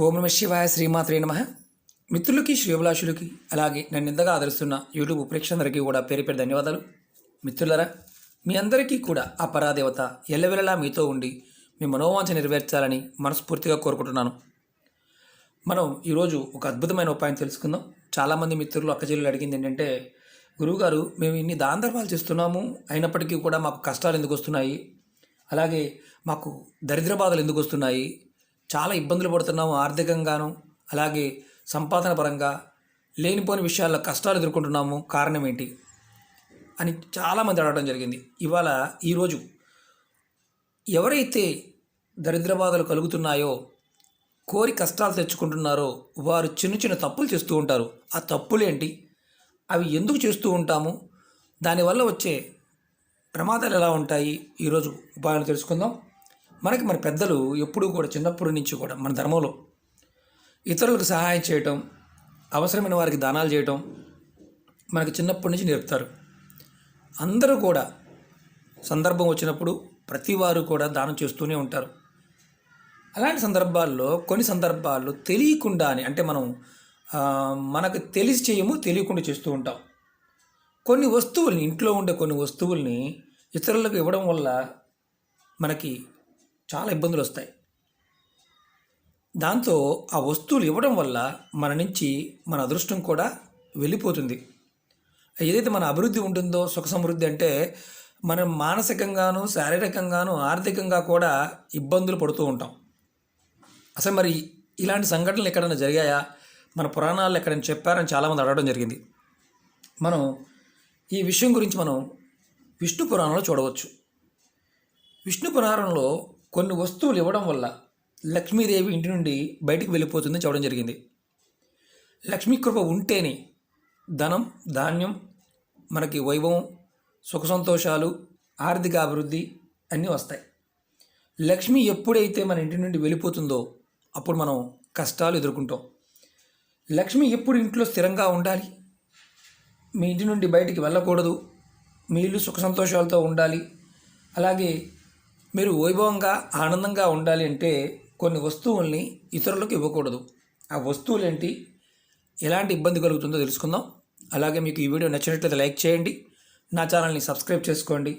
ఓం నమ శివాయ శ్రీమాత్రే నమ. మిత్రులకి శ్రీభిలాషులకి అలాగే నన్ను ఇంతగా ఆదరిస్తున్న యూట్యూబ్ ప్రేక్షకులందరికీ కూడా పేరు పేరు ధన్యవాదాలు. మిత్రులరా మీ అందరికీ కూడా ఆ పరాదేవత ఎల్లవెల్లలా మీతో ఉండి మీ మనోవాంఛ నెరవేర్చాలని మనస్ఫూర్తిగా కోరుకుంటున్నాను. మనం ఈరోజు ఒక అద్భుతమైన ఉపాయం తెలుసుకుందాం. చాలామంది మిత్రులు అక్కచెల్లెలు అడిగింది ఏంటంటే గురువుగారు మేము ఇన్ని దాన చేస్తున్నాము అయినప్పటికీ కూడా మాకు కష్టాలు ఎందుకు వస్తున్నాయి? అలాగే మాకు దరిద్ర బాధలు ఎందుకు వస్తున్నాయి? చాలా ఇబ్బందులు పడుతున్నాము ఆర్థికంగాను అలాగే సంపాదన పరంగా లేనిపోని విషయాల్లో కష్టాలు ఎదుర్కొంటున్నాము. కారణం ఏంటి? అని చాలామంది అడగడం జరిగింది. ఇవాళ ఈరోజు ఎవరైతే దరిద్రబాధలు కలుగుతున్నాయో కోరి కష్టాలు తెచ్చుకుంటున్నారో వారు చిన్న చిన్న తప్పులు చేస్తూ ఉంటారు. ఆ తప్పులేంటి అవి ఎందుకు చేస్తూ ఉంటాము? దానివల్ల వచ్చే ప్రమాదాలు ఎలా ఉంటాయి? ఈరోజు ఉపాయాలు తెలుసుకుందాం. మనకి మన పెద్దలు ఎప్పుడూ కూడా చిన్నప్పటి నుంచి కూడా మన ధర్మంలో ఇతరులకు సహాయం చేయటం అవసరమైన వారికి దానాలు చేయటం మనకి చిన్నప్పటి నుంచి నేర్పుతారు. అందరూ కూడా సందర్భం వచ్చినప్పుడు ప్రతి వారు కూడా దానం చేస్తూనే ఉంటారు. అలాంటి సందర్భాల్లో కొన్ని సందర్భాల్లో తెలియకుండానే అంటే మనం మనకు తెలిసి చేయము తెలియకుండా చేస్తూ ఉంటాం. కొన్ని వస్తువుల్ని ఇంట్లో ఉండే కొన్ని వస్తువుల్ని ఇతరులకు ఇవ్వడం వల్ల మనకి చాలా ఇబ్బందులు వస్తాయి. దాంతో ఆ వస్తువులు ఇవ్వడం వల్ల మన నుంచి మన అదృష్టం కూడా వెళ్ళిపోతుంది. ఏదైతే మన అభివృద్ధి ఉంటుందో సుఖ సమృద్ధి అంటే మనం మానసికంగాను శారీరకంగాను ఆర్థికంగా కూడా ఇబ్బందులు పడుతూ ఉంటాం. అసలు మరి ఇలాంటి సంఘటనలు ఎక్కడైనా జరిగాయా? మన పురాణాలు ఎక్కడైనా చెప్పారని చాలామంది అడగడం జరిగింది. మనం ఈ విషయం గురించి మనం విష్ణు పురాణంలో చూడవచ్చు. విష్ణు పురాణంలో కొన్ని వస్తువులు ఇవ్వడం వల్ల లక్ష్మీదేవి ఇంటి నుండి బయటికి వెళ్ళిపోతుందని చెప్పడం జరిగింది. లక్ష్మీ కృప ఉంటేనే ధనం ధాన్యం మనకి వైభవం సుఖ సంతోషాలు ఆర్థిక అభివృద్ధి అన్నీ వస్తాయి. లక్ష్మి ఎప్పుడైతే మన ఇంటి నుండి వెళ్ళిపోతుందో అప్పుడు మనం కష్టాలు ఎదుర్కొంటాం. లక్ష్మి ఎప్పుడు ఇంట్లో స్థిరంగా ఉండాలి? మీ ఇంటి నుండి బయటికి వెళ్ళకూడదు. మీ ఇల్లు సుఖ సంతోషాలతో ఉండాలి. అలాగే మీరు వైభవంగా ఆనందంగా ఉండాలి అంటే కొన్ని వస్తువుల్ని ఇతరులకు ఇవ్వకూడదు. ఆ వస్తువులు ఏంటి ఎలాంటి ఇబ్బంది కలుగుతుందో తెలుసుకుందాం. అలాగే మీకు ఈ వీడియో నచ్చినట్లయితే లైక్ చేయండి. నా ఛానల్ని సబ్స్క్రైబ్ చేసుకోండి.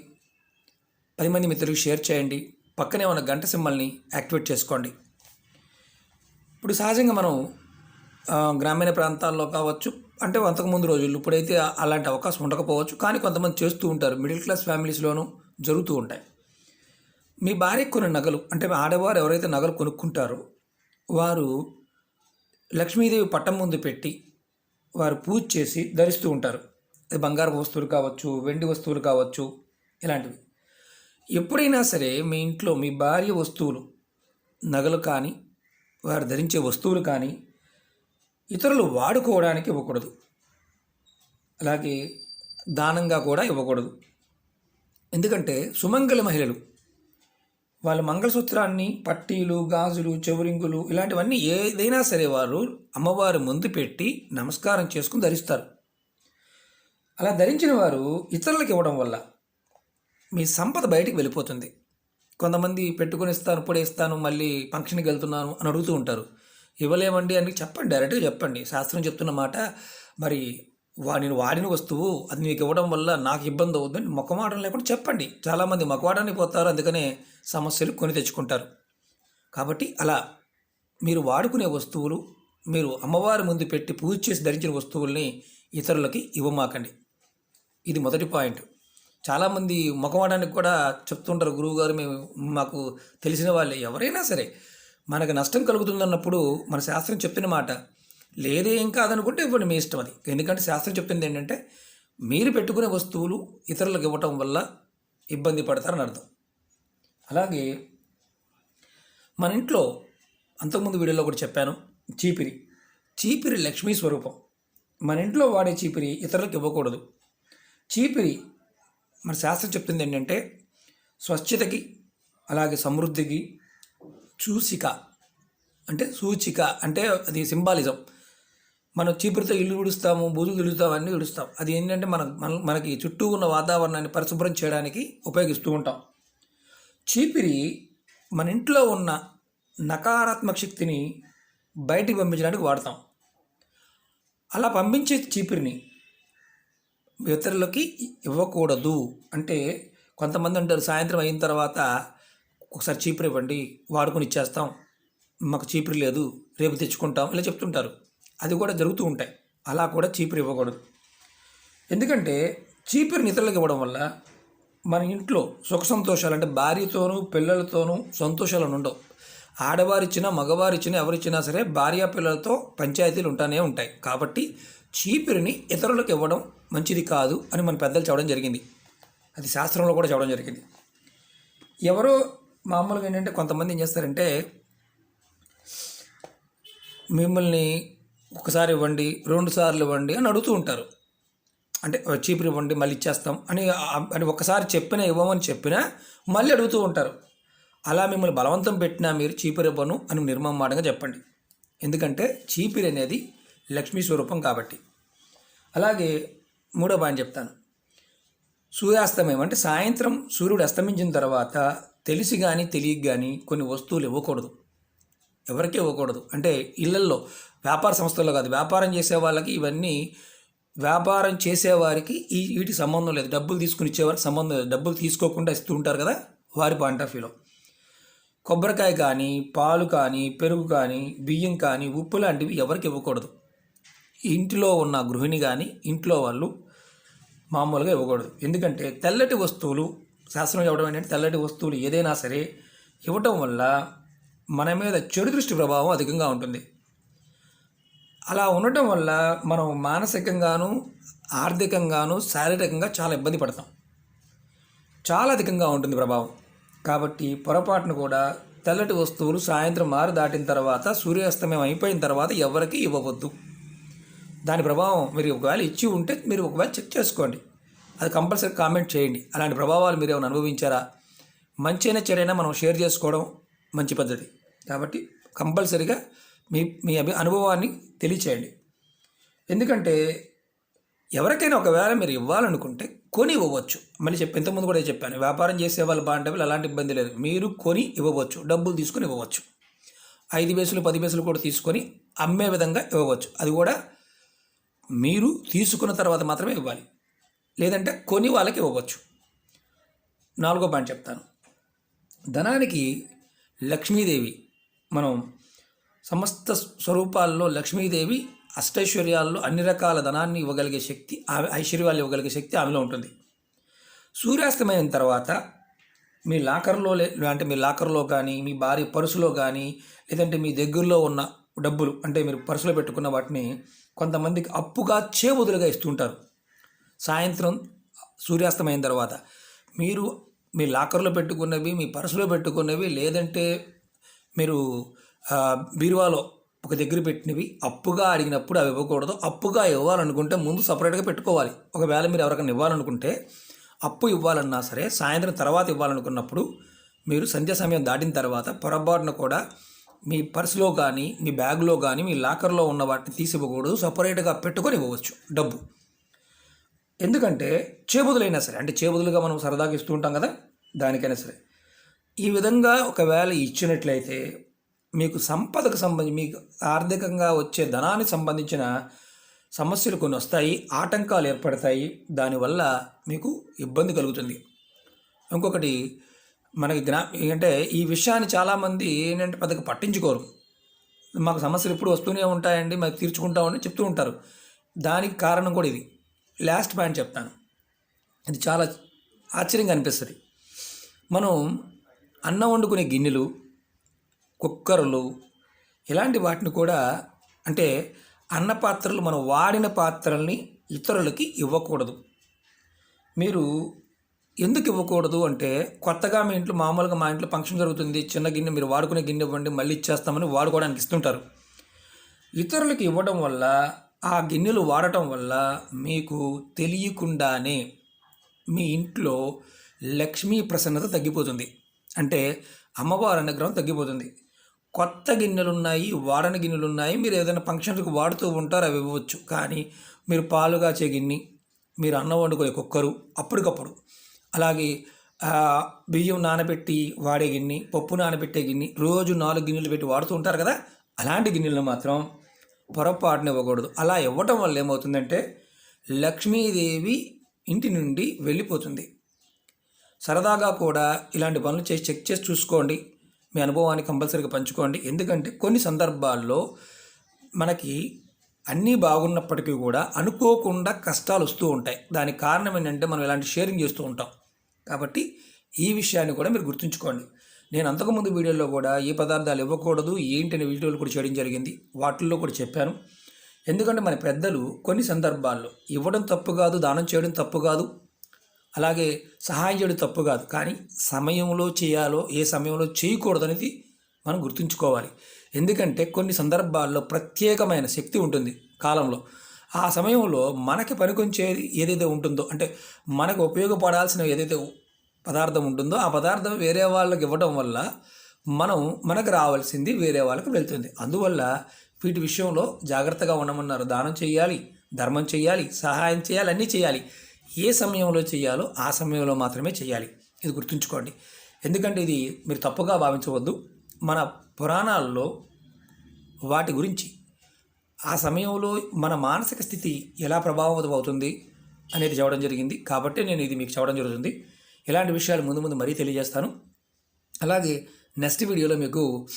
పది మంది మిత్రులకు షేర్ చేయండి. పక్కనే ఉన్న గంట సింబల్ని యాక్టివేట్ చేసుకోండి. ఇప్పుడు సహజంగా మనం గ్రామీణ ప్రాంతాల్లో కావచ్చు అంటే అంతకుముందు రోజుల్లో ఇప్పుడైతే అలాంటి అవకాశం ఉండకపోవచ్చు. కానీ కొంతమంది చేస్తూ ఉంటారు. మిడిల్ క్లాస్ ఫ్యామిలీస్లోనూ జరుగుతూ ఉంటాయి. మీ భార్య కొన్ని నగలు అంటే మీ ఆడవారు ఎవరైతే నగలు కొనుక్కుంటారో వారు లక్ష్మీదేవి పట్టం ముందు పెట్టి వారు పూజ చేసి ధరిస్తూ ఉంటారు. అది బంగారు వస్తువులు కావచ్చు వెండి వస్తువులు కావచ్చు ఇలాంటివి. ఎప్పుడైనా సరే మీ ఇంట్లో మీ భార్య వస్తువులు నగలు కానీ వారు ధరించే వస్తువులు కానీ ఇతరులు వాడుకోవడానికి ఇవ్వకూడదు. అలాగే దానంగా కూడా ఇవ్వకూడదు. ఎందుకంటే సుమంగళ మహిళలు వాళ్ళ మంగళసూత్రాన్ని పట్టీలు గాజులు చెవురింగులు ఇలాంటివన్నీ ఏదైనా సరే వారు అమ్మవారి ముందు పెట్టి నమస్కారం చేసుకుని ధరిస్తారు. అలా ధరించిన వారు ఇతరులకు ఇవ్వడం వల్ల మీ సంపద బయటికి వెళ్ళిపోతుంది. కొంతమంది పెట్టుకొని ఇస్తాను ఇప్పుడే ఇస్తాను మళ్ళీ ఫంక్షన్కి వెళ్తున్నాను అని అడుగుతూ ఉంటారు. ఇవ్వలేమండి అని చెప్పండి డైరెక్ట్గా చెప్పండి. శాస్త్రం చెప్తున్న మాట మరి వా నేను వాడిన వస్తువు అది నీకు ఇవ్వడం వల్ల నాకు ఇబ్బంది అవుతుందని మొక్కమాటం లేకుండా చెప్పండి. చాలామంది మొక్కవాడని పోతారు అందుకనే సమస్యలు కొని తెచ్చుకుంటారు. కాబట్టి అలా మీరు వాడుకునే వస్తువులు మీరు అమ్మవారి ముందు పెట్టి పూజ చేసి ధరించిన వస్తువుల్ని ఇతరులకి ఇవ్వమాకండి. ఇది మొదటి పాయింట్. చాలామంది ముఖమాడానికి కూడా చెప్తుంటారు గురువుగారు మేము మాకు తెలిసిన వాళ్ళే. ఎవరైనా సరే మనకు నష్టం కలుగుతుందన్నప్పుడు మన శాస్త్రం చెప్పిన మాట లేదే ఏం కాదనుకుంటే ఇవ్వండి మీ ఇష్టం అది. ఎందుకంటే శాస్త్రం చెప్పింది ఏంటంటే మీరు పెట్టుకునే వస్తువులు ఇతరులకు ఇవ్వటం వల్ల ఇబ్బంది పడతారని అర్థం. అలాగే మన ఇంట్లో అంతకుముందు వీడియోలో కూడా చెప్పాను చీపిరి. చీపిరి లక్ష్మీ స్వరూపం. మన ఇంట్లో వాడే చీపిరి ఇతరులకు ఇవ్వకూడదు. చీపిరి మన శాస్త్రం చెప్తుంది ఏంటంటే స్వచ్ఛతకి అలాగే సమృద్ధికి చూసిక అంటే సూచిక అంటే అది సింబాలిజం. మనం చీపురితో ఇల్లు ఉడుస్తాము బూజులు తుడుస్తాము అన్నీ ఉడుస్తాం అది ఏంటంటే మన మన- మనకి చుట్టూ ఉన్న వాతావరణాన్ని పరిశుభ్రం చేయడానికి ఉపయోగిస్తూ ఉంటాం. చీపిరి మన ఇంట్లో ఉన్న నకారాత్మక శక్తిని బయటికి పంపించడానికి వాడతాం. అలా పంపించే చీపిరిని ఇతరులకి ఇవ్వకూడదు అంటే కొంతమంది అంటారు సాయంత్రం అయిన తర్వాత ఒకసారి చీపురు ఇవ్వండి వాడుకొని ఇచ్చేస్తాం మాకు చీపురు లేదు రేపు తెచ్చుకుంటాం ఇలా చెప్తుంటారు. అది కూడా జరుగుతూ ఉంటాయి. అలా కూడా చీపురు ఇవ్వకూడదు. ఎందుకంటే చీపురుని ఇతరులకు ఇవ్వడం వల్ల మన ఇంట్లో సుఖ సంతోషాలు అంటే భార్యతోనూ పిల్లలతోనూ సంతోషాలు ఉండవు. ఆడవారిచ్చినా మగవారిచ్చినా ఎవరిచ్చినా సరే భార్య పిల్లలతో పంచాయతీలు ఉంటానే ఉంటాయి. కాబట్టి చీపురిని ఇతరులకు ఇవ్వడం మంచిది కాదు అని మన పెద్దలు చెప్పడం జరిగింది. అది శాస్త్రంలో కూడా చెప్పడం జరిగింది. ఎవరో మామూలుగా ఏంటంటే కొంతమంది ఏం చేస్తారంటే మిమ్మల్ని ఒకసారి ఇవ్వండి రెండు సార్లు ఇవ్వండి అని అడుగుతూ ఉంటారు. అంటే చీపురు ఇవ్వండి మళ్ళీ ఇచ్చేస్తాం అని అని ఒకసారి చెప్పినా ఇవ్వమని చెప్పినా మళ్ళీ అడుగుతూ ఉంటారు. అలా మిమ్మల్ని బలవంతం పెట్టినా మీరు చీపురు ఇవ్వను అని నిర్మమాటంగా చెప్పండి. ఎందుకంటే చీపిరి అనేది లక్ష్మీ స్వరూపం కాబట్టి. అలాగే మూడో పాయింట్ చెప్తాను. సూర్యాస్తమయం అంటే సాయంత్రం సూర్యుడు అస్తమించిన తర్వాత తెలిసి కానీ తెలియక కానీ కొన్ని వస్తువులు ఇవ్వకూడదు. ఎవరికీ ఇవ్వకూడదు. అంటే ఇళ్ళల్లో వ్యాపార సంస్థల్లో కాదు వ్యాపారం చేసే వాళ్ళకి ఇవన్నీ వ్యాపారం చేసేవారికి ఈ వీటి సంబంధం లేదు. డబ్బులు తీసుకుని ఇచ్చేవారికి సంబంధం లేదు. డబ్బులు తీసుకోకుండా ఇస్తూ ఉంటారు కదా వారి పాయింట్ ఆఫ్ వ్యూలో. కొబ్బరికాయ కానీ పాలు కానీ పెరుగు కానీ బియ్యం కానీ ఉప్పు లాంటివి ఎవరికి ఇవ్వకూడదు. ఇంటిలో ఉన్న గృహిణి కానీ ఇంట్లో వాళ్ళు మామూలుగా ఇవ్వకూడదు. ఎందుకంటే తెల్లటి వస్తువులు శాస్త్రం ఇవ్వడం ఏంటంటే తెల్లటి వస్తువులు ఏదైనా సరే ఇవ్వటం వల్ల మన మీద చెడు దృష్టి ప్రభావం అధికంగా ఉంటుంది. అలా ఉండటం వల్ల మనం మానసికంగాను ఆర్థికంగాను శారీరకంగా చాలా ఇబ్బంది పడతాం. చాలా అధికంగా ఉంటుంది ప్రభావం. కాబట్టి పొరపాటును కూడా తెల్లటి వస్తువులు సాయంత్రం ఆరు దాటిన తర్వాత సూర్యాస్తమయం అయిపోయిన తర్వాత ఎవరికి ఇవ్వవద్దు. దాని ప్రభావం మీరు ఒకవేళ ఇచ్చి ఉంటే మీరు ఒకవేళ చెక్ చేసుకోండి. అది కంపల్సరీ కామెంట్ చేయండి. అలాంటి ప్రభావాలు మీరు ఏమైనా అనుభవించారా? మంచైనా చెడైనా మనం షేర్ చేసుకోవడం మంచి పద్ధతి. కాబట్టి కంపల్సరీగా మీ మీ అభి అనుభవాన్ని తెలియచేయండి. ఎందుకంటే ఎవరికైనా ఒకవేళ మీరు ఇవ్వాలనుకుంటే కొని ఇవ్వవచ్చు. మళ్ళీ చెప్పి ఇంతకుముందు కూడా చెప్పాను వ్యాపారం చేసే వాళ్ళు బాగుంటే వాళ్ళు అలాంటి ఇబ్బంది లేదు. మీరు కొని ఇవ్వవచ్చు డబ్బులు తీసుకొని ఇవ్వవచ్చు. ఐదు పైసలు పది వేసులు కూడా తీసుకొని అమ్మే విధంగా ఇవ్వవచ్చు. అది కూడా మీరు తీసుకున్న తర్వాత మాత్రమే ఇవ్వాలి. లేదంటే కొని వాళ్ళకి ఇవ్వవచ్చు. నాలుగో పాయింట్ చెప్తాను. ధనానికి లక్ష్మీదేవి మనం సమస్త స్వరూపాల్లో లక్ష్మీదేవి అష్టైశ్వర్యాల్లో అన్ని రకాల ధనాన్ని ఇవ్వగలిగే శక్తి ఆమె ఐశ్వర్యాలు ఇవ్వగలిగే శక్తి ఆమెలో ఉంటుంది. సూర్యాస్తమైన తర్వాత మీ లాకర్లో అంటే మీ లాకర్లో కానీ మీ భార్య పర్సులో కానీ లేదంటే మీ దగ్గరలో ఉన్న డబ్బులు అంటే మీరు పర్సులో పెట్టుకున్న వాటిని కొంతమందికి అప్పుగా చేబుదులుగా ఇస్తుంటారు సాయంత్రం సూర్యాస్తమైన తర్వాత మీరు మీ లాకర్లో పెట్టుకున్నవి మీ పర్సులో పెట్టుకున్నవి లేదంటే మీరు బీరువాలో ఒక దగ్గర పెట్టినవి అప్పుగా అడిగినప్పుడు అవి ఇవ్వకూడదు. అప్పుగా ఇవ్వాలనుకుంటే ముందు సపరేట్గా పెట్టుకోవాలి. ఒకవేళ మీరు ఎవరికైనా ఇవ్వాలనుకుంటే అప్పు ఇవ్వాలన్నా సరే సాయంత్రం తర్వాత ఇవ్వాలనుకున్నప్పుడు మీరు సంధ్య సమయం దాటిన తర్వాత పొరపాటున కూడా మీ పర్సులో కానీ మీ బ్యాగ్లో కానీ మీ లాకర్లో ఉన్న వాటిని తీసి ఇవ్వకూడదు సపరేట్గా పెట్టుకొని ఇవ్వవచ్చు డబ్బు. ఎందుకంటే చేబుదులైనా సరే అంటే చేబుదులుగా మనం సరదాగా ఇస్తూ ఉంటాం కదా దానికైనా సరే. ఈ విధంగా ఒకవేళ ఇచ్చినట్లయితే మీకు సంపదకు సంబంధించి మీకు ఆర్థికంగా వచ్చే ధనానికి సంబంధించిన సమస్యలు కొన్ని వస్తాయి ఆటంకాలు ఏర్పడతాయి దానివల్ల మీకు ఇబ్బంది కలుగుతుంది. ఇంకొకటి మనకి గ్రా అంటే ఈ విషయాన్ని చాలామంది ఏంటంటే పెద్దగా పట్టించుకోరు. మాకు సమస్యలు ఎప్పుడు వస్తూనే ఉంటాయండి మాకు తీర్చుకుంటామని చెప్తూ ఉంటారు. దానికి కారణం కూడా ఇది. లాస్ట్ పాయింట్ చెప్తాను. ఇది చాలా ఆశ్చర్యంగా అనిపిస్తుంది. మనం అన్నం వండుకునే గిన్నెలు కుక్కర్లు ఇలాంటి వాటిని కూడా అంటే అన్న పాత్రలు మనం వాడిన పాత్రల్ని ఇతరులకి ఇవ్వకూడదు. మీరు ఎందుకు ఇవ్వకూడదు అంటే కొత్తగా మీ ఇంట్లో మామూలుగా మా ఇంట్లో ఫంక్షన్ జరుగుతుంది చిన్న గిన్నె మీరు వాడుకునే గిన్నె ఇవ్వండి మళ్ళీ ఇచ్చేస్తామని వాడుకోవడానికి ఇస్తుంటారు. ఇతరులకు ఇవ్వడం వల్ల ఆ గిన్నెలు వాడటం వల్ల మీకు తెలియకుండానే మీ ఇంట్లో లక్ష్మీ ప్రసన్నత తగ్గిపోతుంది. అంటే అమ్మవారి అనుగ్రహం తగ్గిపోతుంది. కొత్త గిన్నెలు ఉన్నాయి వాడని గిన్నెలు ఉన్నాయి మీరు ఏదైనా ఫంక్షన్లకు వాడుతూ ఉంటారు అవి ఇవ్వచ్చు. కానీ మీరు పాలు కాచే గిన్నె మీరు అన్నం వండుకునే కుక్కరు అప్పటికప్పుడు. అలాగే బియ్యం నానబెట్టి వాడే గిన్నె పప్పు నానబెట్టే గిన్నె రోజు నాలుగు గిన్నెలు పెట్టి వాడుతూ ఉంటారు కదా అలాంటి గిన్నెలను మాత్రం పొరపాటున ఇవ్వకూడదు అలా ఇవ్వటం వల్ల ఏమవుతుందంటే లక్ష్మీదేవి ఇంటి నుండి వెళ్ళిపోతుంది. సరదాగా కూడా ఇలాంటి పనులు చేసి చెక్ చేసి చూసుకోండి. మీ అనుభవాన్ని కంపల్సరీగా పంచుకోండి. ఎందుకంటే కొన్ని సందర్భాల్లో మనకి అన్నీ బాగున్నప్పటికీ కూడా అనుకోకుండా కష్టాలు వస్తూ ఉంటాయి. దానికి కారణం ఏంటంటే మనం ఇలాంటి షేరింగ్ చేస్తూ ఉంటాం. కాబట్టి ఈ విషయాన్ని కూడా మీరు గుర్తుంచుకోండి. నేను అంతకుముందు వీడియోలో కూడా ఏ పదార్థాలు ఇవ్వకూడదు ఏంటి అనే వీడియోలు కూడా చేయడం జరిగింది. వాటిల్లో కూడా చెప్పాను. ఎందుకంటే మన పెద్దలు కొన్ని సందర్భాల్లో ఇవ్వడం తప్పు కాదు దానం చేయడం తప్పు కాదు అలాగే సహాయం చేయడం తప్పు కాదు. కానీ సమయంలో చేయాలో ఏ సమయంలో చేయకూడదు అనేది మనం గుర్తుంచుకోవాలి. ఎందుకంటే కొన్ని సందర్భాల్లో ప్రత్యేకమైన శక్తి ఉంటుంది కాలంలో. ఆ సమయంలో మనకి పనికొంచేది ఏదైతే ఉంటుందో అంటే మనకు ఉపయోగపడాల్సిన ఏదైతే పదార్థం ఉంటుందో ఆ పదార్థం వేరే వాళ్ళకి ఇవ్వడం వల్ల మనం మనకు రావాల్సింది వేరే వాళ్ళకి వెళ్తుంది. అందువల్ల వీటి విషయంలో జాగ్రత్తగా ఉండమన్నారు. దానం చేయాలి ధర్మం చేయాలి సహాయం చేయాలి అన్నీ చేయాలి. ఏ సమయంలో చేయాలో ఆ సమయంలో మాత్రమే చేయాలి ఇది గుర్తుంచుకోండి. ఎందుకంటే ఇది మీరు తప్పుగా భావించవద్దు. మన పురాణాల్లో వాటి గురించి ఆ సమయంలో మన మానసిక స్థితి ఎలా ప్రభావితం అవుతుంది అనేది చెప్పడం జరిగింది. కాబట్టి నేను ఇది మీకు చెప్పడం జరుగుతుంది. ఇలాంటి విషయాలు ముందు ముందు మరీ తెలియజేస్తాను. అలాగే నెక్స్ట్ వీడియోలో మీకు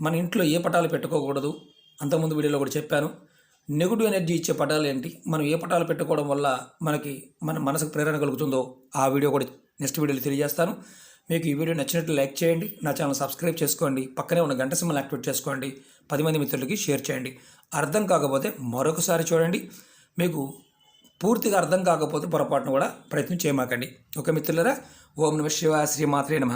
మన ఇంట్లో ఏ పటాలు పెట్టుకోకూడదు అంతకుముందు వీడియోలో కూడా చెప్పాను. నెగిటివ్ ఎనర్జీ ఇచ్చే పటాలు ఏంటి? మనం ఏ పటాలు పెట్టుకోవడం వల్ల మనకి మన మనసుకు ప్రేరణ కలుగుతుందో ఆ వీడియో కూడా నెక్స్ట్ వీడియోలో తెలియజేస్తాను. మీకు ఈ వీడియో నచ్చినట్లు లైక్ చేయండి. నా ఛానల్ సబ్స్క్రైబ్ చేసుకోండి. పక్కనే ఉన్న గంట సింబల్ యాక్టివేట్ చేసుకోండి. పది మంది మిత్రులకి షేర్ చేయండి. అర్థం కాకపోతే మరొకసారి చూడండి. మీకు పూర్తిగా అర్థం కాకపోతే పొరపాటును కూడా ప్రయత్నం చేయమాకండి. ఓకే మిత్రులరా ఓం నమ శివ శ్రీమాత్రే నమ.